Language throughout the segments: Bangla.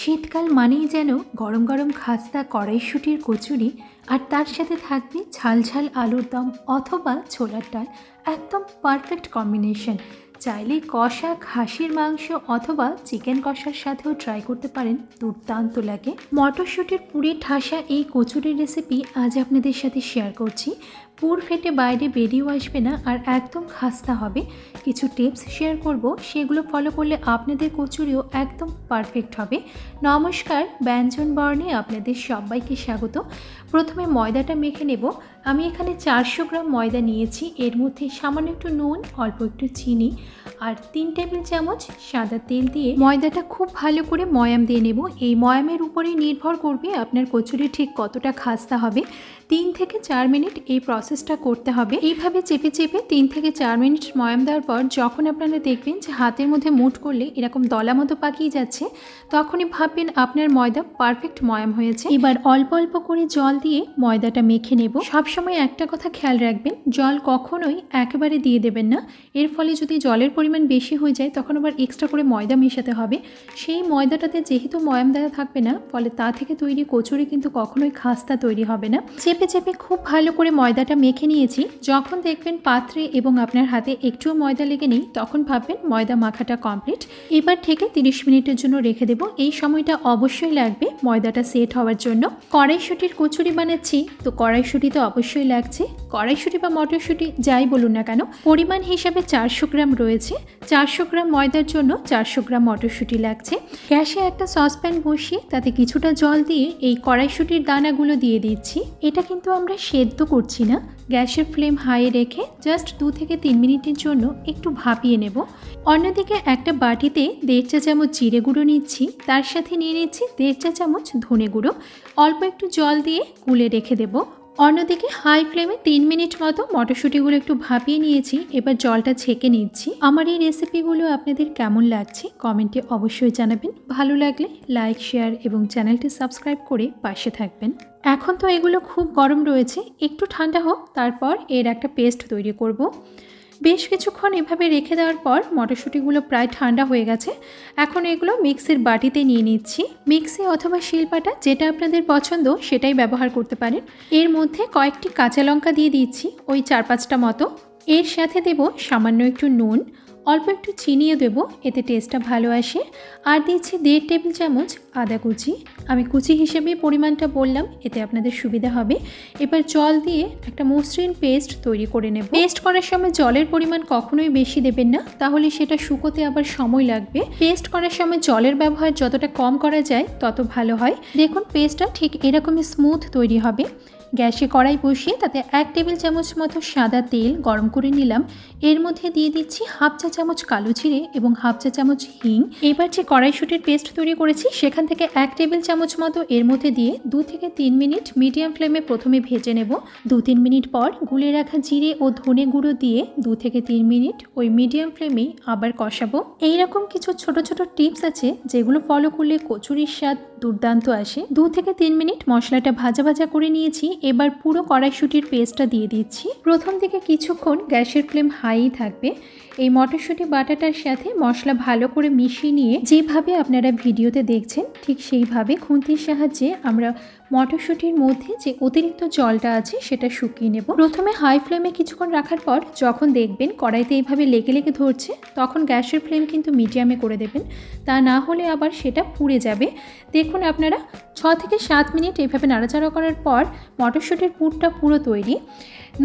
শীতকাল মানেই যেন গরম গরম খাস্তা, কড়াইশুটির কচুরি আর তার সাথে থাকবে ঝাল ঝাল আলুর দম অথবা ছোলার ডাল। একদম পারফেক্ট কম্বিনেশন চাইলে কষা খাসির মাংস অথবা চিকেন কষার সাথেও ট্রাই করতে পারেন, দুর্দান্ত লাগে। মটরশুঁটির পুরি ঠাসা এই কচুরির রেসিপি আজ আপনাদের সাথে শেয়ার করছি। পুর ফেটে বাইরে বেরিয়েও আসবে না আর একদম খাস্তা হবে। কিছু টিপস শেয়ার করব, সেগুলো ফলো করলে আপনাদের কচুরিও একদম পারফেক্ট হবে। নমস্কার, ব্যঞ্জন বর্ণে আপনাদের সবাইকে স্বাগত। প্রথমে ময়দাটা মেখে নেব। আমি এখানে চারশো গ্রাম ময়দা নিয়েছি। এর মধ্যে সামান্য একটু নুন, অল্প একটু চিনি আর তিন টেবিল চামচ সাদা তেল দিয়ে ময়দাটা খুব ভালো করে ময়াম দিয়ে নেব। এই ময়ামের উপরেই নির্ভর করবে আপনার কচুরি ঠিক কতটা খাস্তা হবে। তিন থেকে চার মিনিট এই প্রসেসটা করতে হবে। এইভাবে চেপে চেপে তিন থেকে চার মিনিট ময়াম দেওয়ার পর যখন আপনারা দেখবেন যে হাতের মধ্যে মুট করলে এরকম দলা মতো পাকিয়ে যাচ্ছে, তখনই ভাববেন আপনার ময়দা পারফেক্ট ময়াম হয়েছে। এবার অল্প অল্প করে জল দিয়ে ময়দাটা মেখে নেব। সবসময় একটা কথা খেয়াল রাখবেন, জল কখনোই একেবারে দিয়ে দেবেন না। এর ফলে যদি জলের পরিমাণ বেশি হয়ে যায়, তখন আবার এক্সট্রা করে ময়দা মেশাতে হবে। সেই ময়দাটাতে যেহেতু ময়াম দেওয়া থাকবে না, ফলে তা থেকে তৈরি কচুরি কিন্তু কখনোই খাস্তা তৈরি হবে না। চেপে চেপে খুব ভালো করে ময়দাটা মেখে নিয়েছি। যখন দেখবেন পাত্রে এবং আপনার হাতে একটুও ময়দা লেগে নেই, তখন ভাববেন ময়দা মাখাটা কমপ্লিট। এবার থেকে তিরিশ মিনিটের জন্য রেখে দেবো। এই সময়টা অবশ্যই লাগবে ময়দাটা সেট হওয়ার জন্য। কড়াইশুটির কচুরি বানাচ্ছি। তো কড়াইশুটি তো অবশ্যই লাগছে। কড়াইশুটি বা মটরশুঁটি যাই বলুন না কেন, পরিমাণ হিসাবে চারশো গ্রাম রয়েছে। চারশো গ্রাম ময়দার জন্য চারশো গ্রাম মটরশুঁটি লাগছে। গ্যাসে একটা সসপ্যান বসিয়ে তাতে কিছুটা জল দিয়ে এই কড়াইশুটির দানাগুলো দিয়ে দিচ্ছি। এটা কিন্তু আমরা সেদ্ধ করছি না। গ্যাসের ফ্লেম হাই রেখে জাস্ট দু থেকে তিন মিনিটের জন্য একটু ভাপিয়ে নেব। অন্যদিকে একটা বাটিতে দেড় চা চামচ জিরে গুঁড়ো নিচ্ছি, তার সাথে নিয়ে নিচ্ছি দেড় চা চামচ ধনে গুঁড়ো। অল্প একটু জল দিয়ে গুলে রেখে দেবো। অন্যদিকে হাই ফ্লেমে তিন মিনিট মতো মটরশুঁটিগুলো একটু ভাপিয়ে নিয়েছি, এবার জলটা ছেঁকে নিচ্ছি। আমার এই রেসিপিগুলো আপনাদের কেমন লাগছে কমেন্টে অবশ্যই জানাবেন। ভালো লাগলে লাইক শেয়ার এবং চ্যানেলটি সাবস্ক্রাইব করে পাশে থাকবেন। এখন তো এগুলো খুব গরম রয়েছে, একটু ঠান্ডা হোক, তারপর এর একটা পেস্ট তৈরি করব। বেশ কিছুক্ষণ এভাবে রেখে দেওয়ার পর মটরশুঁটিগুলো প্রায় ঠান্ডা হয়ে গেছে। এখন এগুলো মিক্সির বাটিতে নিয়ে নিচ্ছি। মিক্সি অথবা শিলপাটা যেটা আপনাদের পছন্দ সেটাই ব্যবহার করতে পারেন। এর মধ্যে কয়েকটি কাঁচা লঙ্কা দিয়ে দিচ্ছি, ওই চার পাঁচটা মতো। এর সাথে দেব সামান্য একটু নুন অল্প একটু চিনিও দেবো, এতে টেস্টটা ভালো আসে। আর দিচ্ছি দেড় টেবিল চামচ আদা কুচি। আমি কুচি হিসেবে পরিমাণটা বললাম, এতে আপনাদের সুবিধা হবে। এবার জল দিয়ে একটা মসৃণ পেস্ট তৈরি করে নেব। পেস্ট করার সময় জলের পরিমাণ কখনোই বেশি দেবেন না, তাহলে সেটা শুকোতে আবার সময় লাগবে। পেস্ট করার সময় জলের ব্যবহার যতটা কম করা যায়, তত ভালো হয়। দেখুন পেস্টটা ঠিক এরকমই স্মুথ তৈরি হবে। গ্যাসে কড়াই বসিয়ে তাতে এক টেবিল চামচ মতো সাদা তেল গরম করে নিলাম। এর মধ্যে দিয়ে দিচ্ছি হাফ চা চামচ কালো জিরে এবং হাফ চা চামচ হিং। এবার যে কড়াইশুটির পেস্ট তৈরি করেছি, সেখান থেকে এক টেবিল চামচ মতো এর মধ্যে দিয়ে দু থেকে তিন মিনিট মিডিয়াম ফ্লেমে প্রথমে ভেজে নেব। দু তিন মিনিট পর গুলে রাখা জিরে ও ধনে গুঁড়ো দিয়ে দু থেকে তিন মিনিট ওই মিডিয়াম ফ্লেমে আবার কষাবো। এইরকম কিছু ছোট ছোট টিপস আছে, যেগুলো ফলো করলে কচুরির স্বাদ দুর্দান্ত আসে। দু থেকে তিন মিনিট মশলাটা ভাজা ভাজা করে নিয়েছি। এবার পুরো কড়াইশুটির পেস্টটা দিয়ে দিচ্ছি। প্রথম থেকে কিছুক্ষণ গ্যাসের ফ্লেম হাই থাকবে। এই মটরশুঁটি বাটাটার সাথে মশলা ভালো করে মিশিয়ে নিয়ে যেভাবে আপনারা ভিডিওতে দেখছেন, ঠিক সেইভাবে খুন্তির সাহায্যে আমরা মটরশুঁটির মধ্যে যে অতিরিক্ত জলটা আছে সেটা শুকিয়ে নেব। প্রথমে হাই ফ্লেমে কিছুক্ষণ রাখার পর যখন দেখবেন কড়াইতে এইভাবে লেগে লেগে ধরছে, তখন গ্যাসের ফ্লেম কিন্তু মিডিয়ামে করে দেবেন। তা না হলে আবার সেটা পুড়ে যাবে। দেখুন আপনারা, ছ থেকে সাত মিনিট এইভাবে নাড়াচাড়া করার পর মটরশুঁটির পুরটা পুরো তৈরি।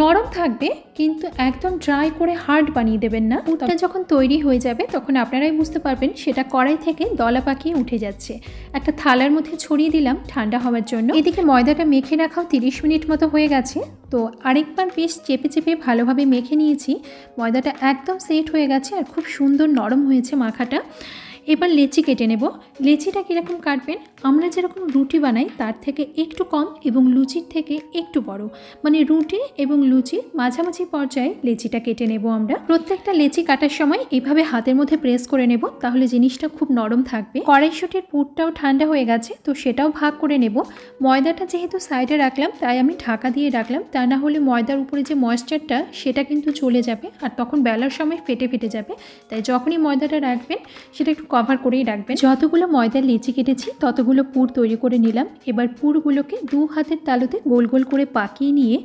নরম থাকবে, কিন্তু একদম ড্রাই করে হার্ড বানিয়ে দেবেন না। পুরটা যখন তৈরি হয়ে যাবে, তখন আপনারাই বুঝতে পারবেন সেটা কড়াই থেকে দলা পাকিয়ে উঠে যাচ্ছে। একটা থালার মধ্যে ছড়িয়ে দিলাম ঠান্ডা হওয়ার জন্য। এদিকে ময়দাটা মেখে রাখাও তিরিশ মিনিট মতো হয়ে গেছে। তো আরেকবার বেশ চেপে চেপে ভালোভাবে মেখে নিয়েছি। ময়দাটা একদম সেট হয়ে গেছে আর খুব সুন্দর নরম হয়েছে মাখাটা। এবার লেচি কেটে নেব। লেচিটা কীরকম কাটবেন? আমরা যেরকম রুটি বানাই, তার থেকে একটু কম এবং লুচির থেকে একটু বড়। মানে রুটি এবং লুচি মাঝামাঝি পর্যায়ে লেচিটা কেটে নেব আমরা। প্রত্যেকটা লেচি কাটার সময় এভাবে হাতের মধ্যে প্রেস করে নেব, তাহলে জিনিসটা খুব নরম থাকবে। কড়াইশুটির পুরটাও ঠান্ডা হয়ে গেছে, তো সেটাও ভাগ করে নেব। ময়দাটা যেহেতু সাইডে রাখলাম, তাই আমি ঢাকা দিয়ে রাখলাম। তা না হলে ময়দার উপরে যে ময়েশ্চারটা সেটা কিন্তু চলে যাবে। আর তখন বেলার সময় ফেটে ফেটে যাবে। তাই যখনই ময়দাটা রাখবেন, সেটা একটু কভার করেই রাখবেন। যতগুলো ময়দার লেচি কেটেছি, ততগুলো পুর তৈরি করে নিলাম। এবার পুরগুলোকে দু হাতের তালুতে গোল গোল করে পাকিয়ে নিয়ে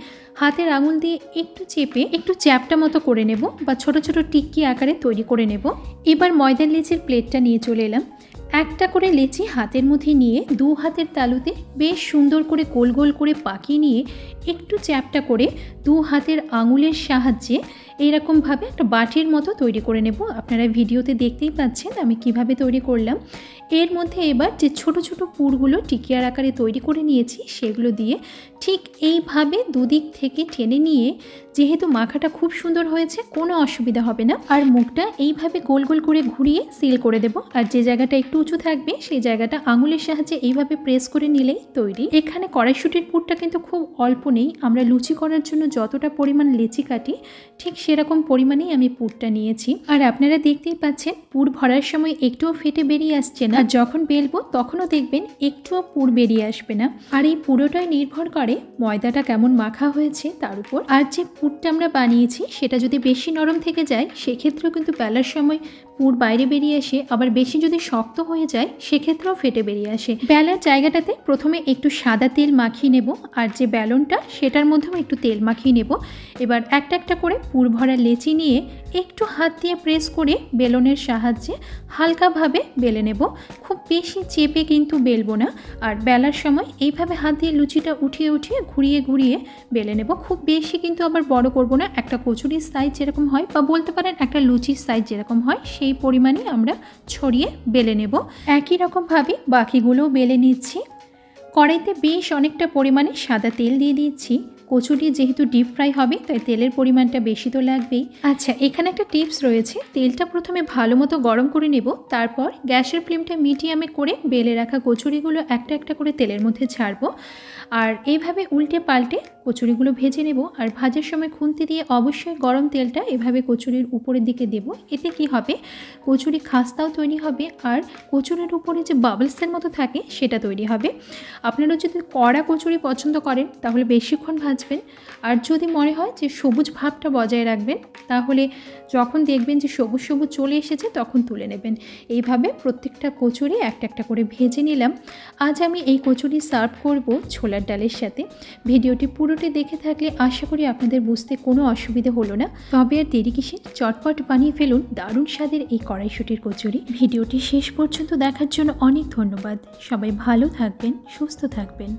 হাতের আঙুল দিয়ে একটু চেপে একটু চ্যাপটা মতো করে নেব বা ছোট ছোট টিক্কি আকারে তৈরি করে নেব। এবার ময়দার লেচির প্লেটটা নিয়ে চলে এলাম। একটা করে লেচি হাতের মধ্যে নিয়ে দু হাতের তালুতে বেশ সুন্দর করে গোল গোল করে পাকিয়ে নিয়ে একটু চ্যাপটা করে দু হাতের আঙুলের সাহায্যে এইরকমভাবে একটা বাটির মতো তৈরি করে নেব। আপনারা ভিডিওতে দেখতেই পাচ্ছেন আমি কীভাবে তৈরি করলাম। এর মধ্যে এবার যে ছোট ছোট পুরগুলো টিকিয়ার আকারে তৈরি করে নিয়েছি, সেগুলো দিয়ে ঠিক এইভাবে দুদিক থেকে টেনে নিয়ে, যেহেতু মাখাটা খুব সুন্দর হয়েছে, কোনো অসুবিধা হবে না। আর মুখটা এইভাবে গোল গোল করে ঘুরিয়ে সিল করে দেব। আর যে জায়গাটা একটু উঁচু থাকবে, সেই জায়গাটা আঙুলের সাহায্যে এইভাবে প্রেস করে নিলেই তৈরি। এখানে কড়াইশুটির পুরটা কিন্তু খুব অল্প নেই। আমরা লুচি করার জন্য যতটা পরিমাণ লেচি কাটি, ঠিক সেরকম পরিমাণেই আমি পুরটা নিয়েছি। আর আপনারা দেখতেই পাচ্ছেন, পুর ভরার সময় একটুও ফেটে বেরিয়ে আসছে না। আর যখন বেলবো, তখনও দেখবেন একটুও পুর বেরিয়ে আসবে না। আর এই পুরোটাই নির্ভর করে ময়দাটা কেমন মাখা হয়েছে তার উপর। আর যে পুরটা আমরা বানিয়েছি, সেটা যদি বেশি নরম থেকে যায়, সেক্ষেত্রেও কিন্তু বেলার সময় পুর বাইরে বেরিয়ে আসে আবার বেশি যদি শক্ত হয়ে যায়, সেক্ষেত্রেও ফেটে বেরিয়ে আসে। বেলার জায়গাটাতে প্রথমে একটু সাদা তেল মাখিয়ে নেব, আর যে ব্যালনটা, সেটার মধ্যেও একটু তেল মাখিয়ে নেব। এবার একটা একটা করে পুর ভরা লেচি নিয়ে একটু হাত দিয়ে প্রেস করে বেলনের সাহায্যে হালকাভাবে বেলে নেব। খুব বেশি চেপে কিন্তু বেলবো না, আর বেলার সময় এইভাবে হাত দিয়ে লুচিটা উঠিয়ে উঠিয়ে ঘুরিয়ে ঘুরিয়ে বেলে নেব। খুব বেশি কিন্তু আবার বড় করব না, একটা কচুরির সাইজ যেরকম হয়, বা বলতে পারেন একটা লুচির সাইজ যেরকম হয়, সেই পরিমাণে আমরা ছড়িয়ে বেলে নেব। একই রকমভাবে বাকিগুলোও বেলে নিচ্ছি। কড়াইতে বেশ অনেকটা পরিমাণে সাদা তেল দিয়ে দিচ্ছি। কচুরি যেহেতু ডিপ ফ্রাই হবে, তাই তেলের পরিমাণটা বেশি তো লাগবেই। আচ্ছা এখানে একটা টিপস রয়েছে। তেলটা প্রথমে ভালো মতো গরম করে নেব, তারপর গ্যাসের ফ্লেমটা মিডিয়ামে করে বেলে রাখা কচুরিগুলো একটা একটা করে তেলের মধ্যে ছাড়বো। আর এইভাবে উল্টে পাল্টে কচুরিগুলো ভেজে নেব আর ভাজার সময় খুন্তি দিয়ে অবশ্যই গরম তেলটা এভাবে কচুরির উপরের দিকে দেব। এতে কি হবে? কচুরি খাস্তাও তৈরি হবে আর কচুরির উপরে যে বাবলসের মতো থাকে সেটা তৈরি হবে। আপনারা যদি কড়া কচুরি পছন্দ করেন তাহলে বেশিক্ষণ ভাজবেন। আর যদি মনে হয় যে সবুজ ভাবটা বজায় রাখবেন, তাহলে যখন দেখবেন যে সবুজ সবুজ চলে এসেছে তখন তুলে নেবেন। এইভাবে প্রত্যেকটা কচুরি একটা একটা করে ভেজে নিলাম। আজ আমি এই কচুরি সার্ভ করব ছোলার ডালের সাথে। ভিডিওটি পুরোটি দেখে থাকলে আশা করি আপনাদের বুঝতে কোনো অসুবিধে হলো না। তবে আর দেরি কিসে, চটপট বানিয়ে ফেলুন দারুণ স্বাদের এই কড়াইশুটির কচুরি। ভিডিওটি শেষ পর্যন্ত দেখার জন্য অনেক ধন্যবাদ। সবাই ভালো থাকবেন, সুস্থ থাকবেন।